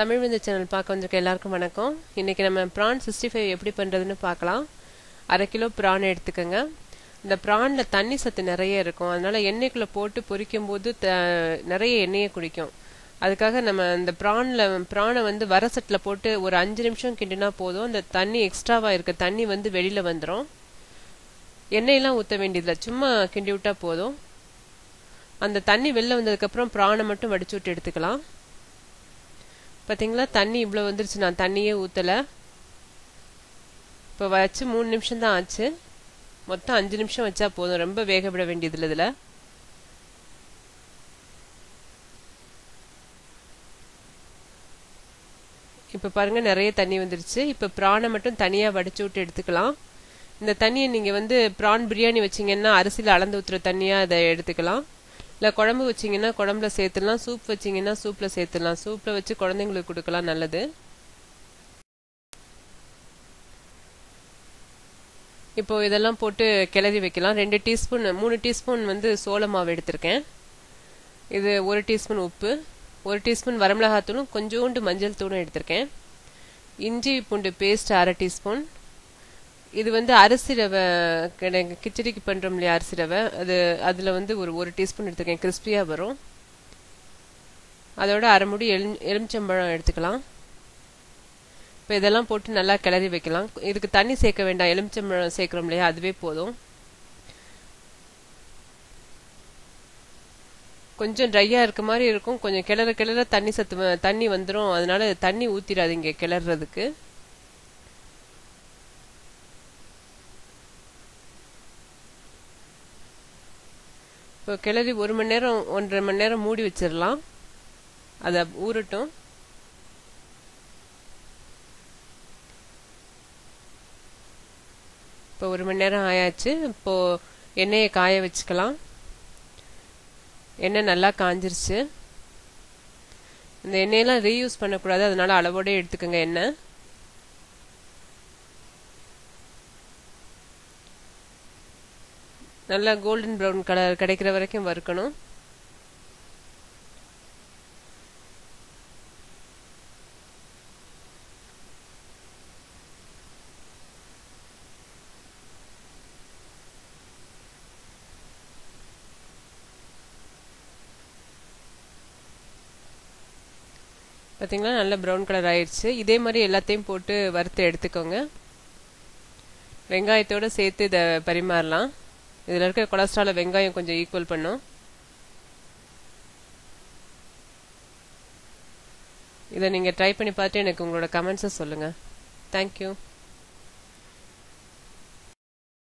தமிழ் விந்து சேனல் பார்க்க வந்திருக்க எல்லாருக்கும் வணக்கம். இன்றைக்கி நம்ம ப்ரான் சிக்ஸ்டி ஃபைவ் எப்படி பண்ணுறதுன்னு பார்க்கலாம். அரை கிலோ ப்ரான் எடுத்துக்கோங்க. இந்த ப்ரானில் தண்ணி சத்து நிறைய இருக்கும். அதனால் எண்ணெய்க்குள்ளே போட்டு பொரிக்கும் போது த நிறைய எண்ணெயை குடிக்கும். அதுக்காக நம்ம இந்த ப்ரானில் ப்ரானை வந்து வரசட்டில் போட்டு ஒரு அஞ்சு நிமிஷம் கிண்டினா போதும். அந்த தண்ணி எக்ஸ்ட்ராவாக இருக்க தண்ணி வந்து வெளியில் வந்துடும் எண்ணெயெல்லாம் ஊற்ற வேண்டியதில்லை. சும்மா கிண்டி விட்டால் போதும். அந்த தண்ணி வெளில வந்ததுக்கப்புறம் ப்ரானை மட்டும் வடிச்சு விட்டு எடுத்துக்கலாம். பார்த்தீங்களா தண்ணி இவ்வளோ வந்துருச்சு. நான் தண்ணியே ஊற்றலை இப்போ வச்சு மூணு நிமிஷம் தான் ஆச்சு. மொத்தம் அஞ்சு நிமிஷம் வச்சா போதும். ரொம்ப வேக விட வேண்டியதில்லை இதில். இப்போ பாருங்கள் நிறைய தண்ணி வந்துருச்சு. இப்போ ப்ரானை மட்டும் தனியாக வடிச்சு விட்டு எடுத்துக்கலாம். இந்த தண்ணியை நீங்கள் வந்து ப்ரான் பிரியாணி வச்சிங்கன்னா அரிசியில் அளந்து ஊற்றுற தண்ணியாக அதை எடுத்துக்கலாம். இல்லை குழம்பு வச்சிங்கன்னா குழம்புல சேர்த்துடலாம் சூப் வச்சிங்கன்னா சூப்பில் சேர்த்துடலாம். சூப்பில் வச்சு குழந்தைங்களுக்கு கொடுக்கலாம் நல்லது. இப்போ இதெல்லாம் போட்டு கிளறி வைக்கலாம். ரெண்டு டீஸ்பூன் மூணு டீஸ்பூன் வந்து சோள மாவு எடுத்திருக்கேன். இது ஒரு டீஸ்பூன் உப்பு ஒரு டீஸ்பூன் வரமிளகாத்தூளும் கொஞ்சோண்டு மஞ்சள் தூளும் எடுத்திருக்கேன். இஞ்சி பூண்டு பேஸ்ட் அரை டீஸ்பூன். இது வந்து அரிசி ரவை கிச்சடிக்கு பண்ணுறோம் இல்லையா அரிசி ரவை அது அதில் வந்து ஒரு ஒரு டீஸ்பூன் எடுத்துக்கேன். கிறிஸ்பியாக வரும். அதோட அரை முடி எலும் எலுமிச்சம்பழம் எடுத்துக்கலாம். இப்போ இதெல்லாம் போட்டு நல்லா கிளறி வைக்கலாம். இதுக்கு தண்ணி சேர்க்க வேண்டாம். எலுமிச்சம்பழம் சேர்க்குறோம் இல்லையா? அதுவே போதும். கொஞ்சம் ட்ரையாக இருக்க மாதிரி இருக்கும். கொஞ்சம் கிளற கிளற தண்ணி சத்து தண்ணி வந்துடும் அதனால தண்ணி ஊற்றிடாதீங்க கிளறதுக்கு. இப்போ கிளறி ஒரு மணி நேரம் ஒன்றரை மணி நேரம் மூடி வச்சிடலாம். அதை ஊறட்டும். இப்போ ஒரு மணி நேரம் ஆயாச்சு. இப்போது எண்ணெயை காய வச்சுக்கலாம். எண்ணெய் நல்லா காஞ்சிருச்சு. இந்த எண்ணெயெல்லாம் ரீயூஸ் பண்ணக்கூடாது. அதனால அளவோடய எடுத்துக்கோங்க எண்ணெய். நல்லா கோல்டன் ப்ரௌன் கலர் கிடைக்கிற வரைக்கும் வறுக்கணும். பார்த்தீங்களா நல்ல ப்ரௌன் கலர் ஆயிடுச்சு. இதே மாதிரி எல்லாத்தையும் போட்டு வறுத்து எடுத்துக்கோங்க. வெங்காயத்தோடு சேர்த்து இதை பரிமாறலாம். இதில் இருக்க கொலஸ்ட்ராலை வெங்காயம் கொஞ்சம் ஈக்குவல் பண்ணும். இதை நீங்கள் ட்ரை பண்ணி பார்த்துட்டு எனக்கு உங்களோட கமெண்ட்ஸை சொல்லுங்கள் தேங்க்யூ